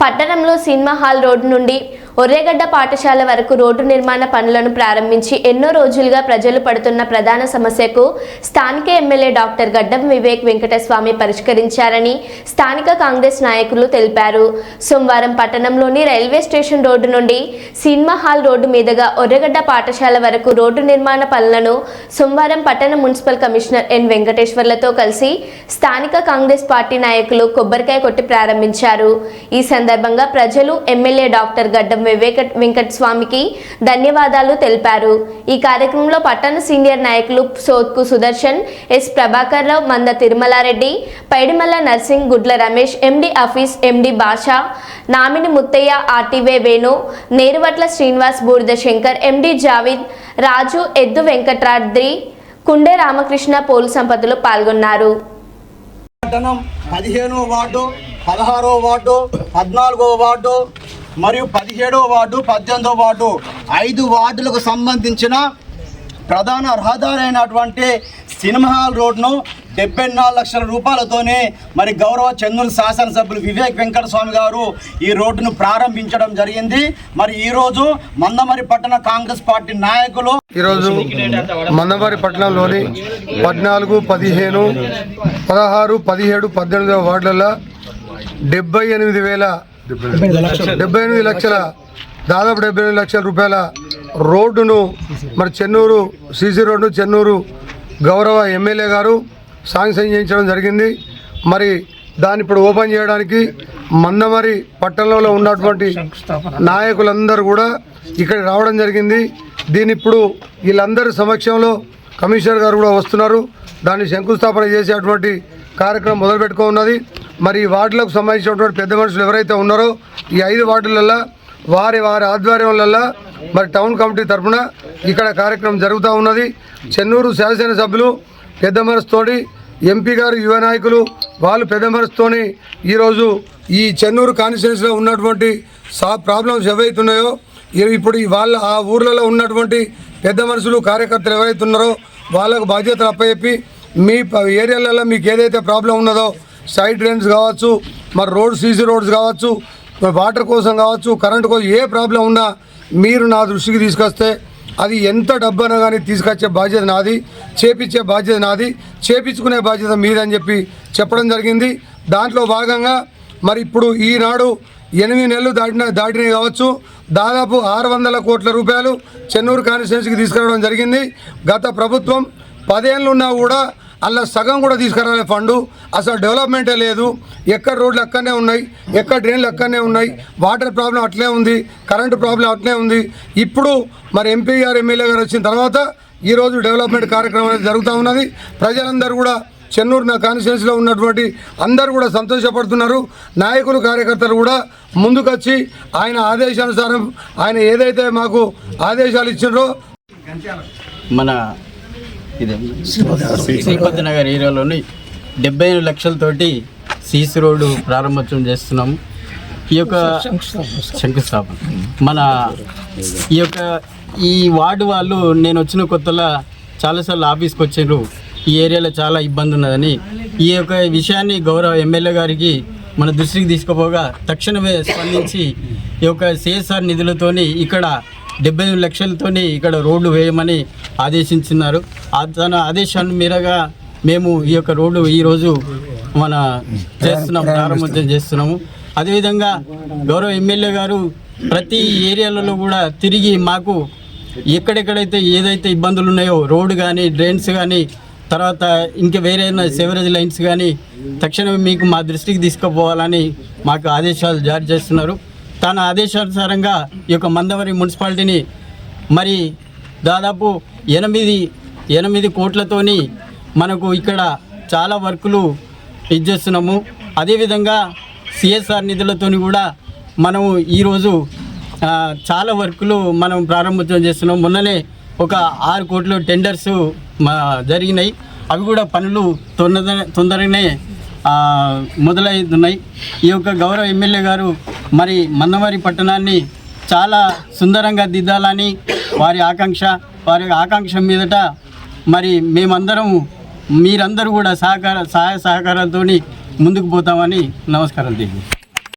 పట్టణంలో cinema hall road నుండి ఒర్రేగడ్డ పాఠశాల వరకు రోడ్డు నిర్మాణ పనులను ప్రారంభించి ఎన్నో రోజులుగా ప్రజలు పడుతున్న ప్రధాన సమస్యకు స్థానిక ఎమ్మెల్యే డాక్టర్ గడ్డం వివేక్ వెంకటస్వామి పరిష్కరించారని స్థానిక కాంగ్రెస్ నాయకులు తెలిపారు. సోమవారం పట్టణంలోని రైల్వే స్టేషన్ రోడ్డు నుండి సినిమా హాల్ రోడ్డు మీదుగా ఒర్రగడ్డ పాఠశాల వరకు రోడ్డు నిర్మాణ పనులను సోమవారం పట్టణ మున్సిపల్ కమిషనర్ ఎన్ వెంకటేశ్వర్లతో కలిసి స్థానిక కాంగ్రెస్ పార్టీ నాయకులు కొబ్బరికాయ కొట్టి ప్రారంభించారు. ఈ సందర్భంగా ప్రజలు ఎమ్మెల్యే డాక్టర్ గడ్డం వెంకట్ వెంకట స్వామికి ధన్యవాదాలు తెలిపారు. ఈ కార్యక్రమంలో పట్టణ సీనియర్ నాయకులు సోత్కు Sudarshan S Prabhakar Rao Manda Tirumalareddy Paidimalla Narsing Gudla Ramesh MD office MD Basha nominee Muthaiah ఆర్టీవే Venu Neruvatla Srinivas Budida Shankar ఎండి జావిద్ రాజు ఎద్దు వెంకట్రాద్రి కుండే రామకృష్ణ పోలు సంపదలు పాల్గొన్నారు. పదిహేనో వార్డు పదహారో వార్డు పద్నాలుగో వార్డు మరియు పదిహేడో వార్డు పద్దెనిమిదో వార్డు ఐదు వార్డులకు సంబంధించిన ప్రధాన రహదారి అయినటువంటి సినిమా హాల్ రోడ్ను డెబ్బై నాలుగు లక్షల రూపాయలతోనే మరి గౌరవ చంద్రుని శాసనసభ్యులు వివేక్ వెంకటస్వామి గారు ఈ రోడ్డును ప్రారంభించడం జరిగింది. మరి ఈరోజు మందమరి పట్టణ కాంగ్రెస్ పార్టీ నాయకులు ఈరోజు మందమరి పట్టణంలోని పద్నాలుగు పదిహేను పదహారు పదిహేడు పద్దెనిమిదవ వార్డులలో డెబ్బై ఎనిమిది వేల డెబ్బై ఎనిమిది లక్షల. దాదాపు డెబ్బై ఎనిమిది లక్షల రూపాయల రోడ్డును మరి చెన్నూరు సీసీ రోడ్డు చెన్నూరు గౌరవ ఎమ్మెల్యే గారు శాంక్షన్ చేయించడం జరిగింది. మరి దాన్ని ఇప్పుడు ఓపెన్ చేయడానికి మందమరి పట్టణంలో ఉన్నటువంటి నాయకులందరూ కూడా ఇక్కడ రావడం జరిగింది. దీని ఇప్పుడు వీళ్ళందరి సమక్షంలో కమిషనర్ గారు కూడా వస్తున్నారు. దాన్ని శంకుస్థాపన చేసేటువంటి కార్యక్రమం మొదలుపెట్టుకో ఉన్నది మరి ఈ వార్డులకు సంబంధించినటువంటి పెద్ద మనుషులు ఎవరైతే ఉన్నారో ఈ ఐదు వార్డులల్లో వారి వారి ఆధ్వర్యంలో మరి టౌన్ కమిటీ తరఫున ఇక్కడ కార్యక్రమం జరుగుతూ ఉన్నది. చెన్నూరు శాసన సభ్యులు పెద్ద మనసుతోటి ఎంపీ గారు యువ నాయకులు వాళ్ళు పెద్ద మనసుతోని ఈరోజు ఈ చెన్నూరు కాన్స్టిట్యున్సీలో ఉన్నటువంటి సా ప్రాబ్లమ్స్ ఏవైతే ఉన్నాయో ఇప్పుడు ఈ వాళ్ళ ఆ ఊర్లలో ఉన్నటువంటి పెద్ద మనుషులు కార్యకర్తలు ఎవరైతే ఉన్నారో వాళ్ళకు బాధ్యతలు అప్పచెప్పి మీ ఏరియాలలో మీకు ఏదైతే ప్రాబ్లం ఉన్నదో సైడ్ డ్రైన్స్ కావచ్చు మరి రోడ్ సీసీ రోడ్స్ కావచ్చు వాటర్ కోసం కావచ్చు కరెంటు కోసం ఏ ప్రాబ్లం ఉన్నా మీరు నా దృష్టికి తీసుకొస్తే అది ఎంత డబ్బైనా కానీ తీసుకొచ్చే బాధ్యత నాది చేపించే బాధ్యత నాది చేపించుకునే బాధ్యత మీదని చెప్పి చెప్పడం జరిగింది. దాంట్లో భాగంగా మరి ఇప్పుడు ఈనాడు ఎనిమిది నెలలు దాటిన దాటినవి కావచ్చు దాదాపు ఆరు వందల కోట్ల రూపాయలు చెన్నూరు కాన్స్టిట్యున్సీకి తీసుకురావడం జరిగింది. గత ప్రభుత్వం పదేళ్ళు ఉన్నా కూడా అలా సగం కూడా తీసుకురాలే ఫండు. అసలు డెవలప్మెంటే లేదు. ఎక్కడ రోడ్లు అక్కడనే ఉన్నాయి ఎక్కడ డ్రైన్లు అక్కడనే ఉన్నాయి వాటర్ ప్రాబ్లం అట్లే ఉంది కరెంటు ప్రాబ్లం అట్లే ఉంది. ఇప్పుడు మరి ఎంపీ గారు ఎమ్మెల్యే గారు వచ్చిన తర్వాత ఈరోజు డెవలప్మెంట్ కార్యక్రమం అనేది జరుగుతూ ఉన్నది. ప్రజలందరూ కూడా చెన్నూరు నా కాన్స్టిట్యున్సీలో ఉన్నటువంటి అందరూ కూడా సంతోషపడుతున్నారు. నాయకులు కార్యకర్తలు కూడా ముందుకొచ్చి ఆయన ఆదేశానుసారం ఆయన ఏదైతే మాకు ఆదేశాలు ఇచ్చిండ్రో మన శ్రీపతి నగర్. ఏరియాలోని డెబ్బై ఎనిమిది లక్షలతోటి సీసీ రోడ్డు ప్రారంభోత్సవం చేస్తున్నాము ఈ యొక్క శంకుస్థాపన. మన ఈ యొక్క ఈ వార్డు వాళ్ళు నేను వచ్చిన కొత్తలో చాలాసార్లు ఆఫీస్కి వచ్చారు. ఈ ఏరియాలో చాలా ఇబ్బంది ఉన్నదని. ఈ యొక్క విషయాన్ని గౌరవ ఎమ్మెల్యే గారికి మన దృష్టికి తీసుకుపోగా తక్షణమే స్పందించి ఈ యొక్క సిఎస్ఆర్ నిధులతోని ఇక్కడ డెబ్బై ఎనిమిది లక్షలతోని ఇక్కడ రోడ్డు వేయమని ఆదేశించినారు. తన ఆదేశాన్ని మీరగా మేము ఈ యొక్క రోడ్డు ఈరోజు మన చేస్తున్నాం ప్రారంభోత్సవం చేస్తున్నాము. అదేవిధంగా గౌరవ ఎమ్మెల్యే గారు ప్రతి ఏరియాలలో కూడా తిరిగి మాకు ఎక్కడెక్కడైతే ఏదైతే ఇబ్బందులు ఉన్నాయో రోడ్డు కానీ డ్రైన్స్ కానీ తర్వాత ఇంకా వేరే సెవరేజ్ లైన్స్ కానీ తక్షణమే మీకు మా దృష్టికి తీసుకుపోవాలని మాకు ఆదేశాలు జారీ చేస్తున్నారు. తన ఆదేశానుసారంగా ఈ యొక్క మందవరి మున్సిపాలిటీని మరి దాదాపు ఎనిమిది ఎనిమిది కోట్లతోని మనకు ఇక్కడ చాలా వర్కులు ఇచ్చేస్తున్నాము. అదేవిధంగా సిఎస్ఆర్ నిధులతోని కూడా మనము ఈరోజు చాలా వర్కులు మనం ప్రారంభోత్సవం చేస్తున్నాం. మొన్ననే ఒక ఆరు కోట్లు టెండర్స్ మా జరిగినాయి. అవి కూడా పనులు తొందర తొందరగానే మొదలవుతున్నాయి ఈ యొక్క గౌరవ ఎమ్మెల్యే గారు మరి మందమరి పట్టణాన్ని చాలా సుందరంగా దిద్దాలని వారి ఆకాంక్ష వారి ఆకాంక్ష మీదట మరి మేమందరం మీరందరూ కూడా సహకార సహాయ సహకారాలతో ముందుకు పోతామని నమస్కారం తెలియదు